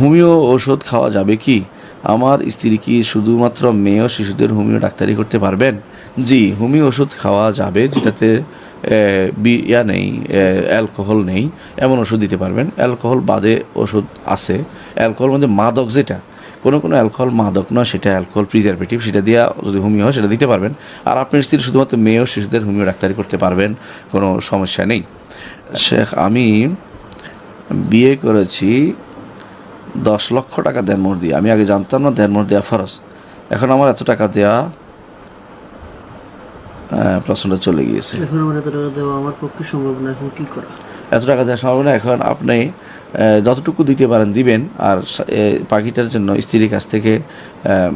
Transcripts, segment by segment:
Homeo ওষুধ খাওয়া যাবে কি? আমার স্ত্রী কি শুধুমাত্র মেয়ে ও শিশুদের হোমিও ডাক্তারি করতে পারবেন? জি হোমিও ওষুধ খাওয়া যাবে যেটাতে ইয়া নেই অ্যালকোহল নেই, এমন ওষুধ দিতে পারবেন। অ্যালকোহল বাদে ওষুধ আছে। অ্যালকোহল মধ্যে মাদক যেটা। কোনো কোনো অ্যালকোহল মাদক নয়, সেটা অ্যালকোহল প্রিজারভেটিভ, সেটা দিয়ে যদি হোমিও হয় সেটা দিতে পারবেন। আর আপনার স্ত্রী শুধুমাত্র মেয়ে ও শিশুদের হোমিও ডাক্তারি করতে পারবেন, কোনো সমস্যা নেই। শেখ, আমি বিয়ে করেছি দশ লক্ষ টাকা দেনমোর দিয়ে। আমি আগে জানতাম না দেনমোর দেওয়া ফরজ। এখন আমার এত টাকা দেওয়া প্রশ্নটা চলে গিয়েছে। এখন আমার এত টাকা দেওয়া আমার পক্ষে সম্ভব না এখন কি করা? এত টাকা দেওয়া সম্ভব না এখন আপনি যতটুকু দিতে পারেন দিবেন আর এ, জন্য স্ত্রীর কাছ থেকে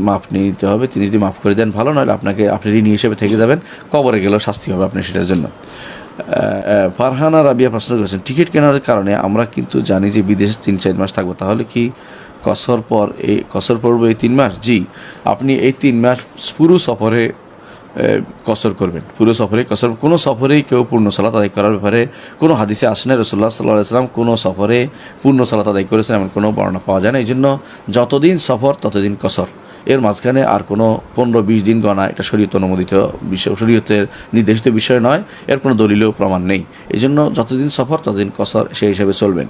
মাপ নিয়ে নিতে হবে। তিনি যদি মাফ করে দেন ভালো নয় আপনাকে আপনি ঋণী হিসেবে থেকে যাবেন। কবরে গেলেও শাস্তি হবে আপনি সেটার জন্য। ফারহানা রাবিয়া প্রশ্ন করেছেন, টিকিট কেনার কারণে আমরা কিন্তু জানি যে বিদেশে তিন, চার মাস থাকব। তাহলে কি কসর পর এই কসর পড়বে এই তিন মাস? জি, আপনি এই তিন মাস পুরো সফরে কসর করবেন। পুরো সফরে কসর, কোনো সফরেই কেউ পূর্ণ সালাত আদায় করার ব্যাপারে কোনো হাদিসে আসে না রসুল্লাহ সাল্লাহ সাল্লাম কোনো সফরে পূর্ণ সালাত আদায় করেছেন, এমন কোনো বর্ণনা পাওয়া যায় না। এই জন্য যতদিন সফর, ততদিন কসর। এর মাঝখানে আর কোনো পনেরো বিশ দিন গণা এটা শরীয়ত অনুমোদিত বিষয়, শরীয়তের নির্দেশিত বিষয় নয়, এর কোনো দলিলেও প্রমাণ নেই। এই জন্য যতদিন সফর, ততদিন কসর সেই হিসাবে চলবেন।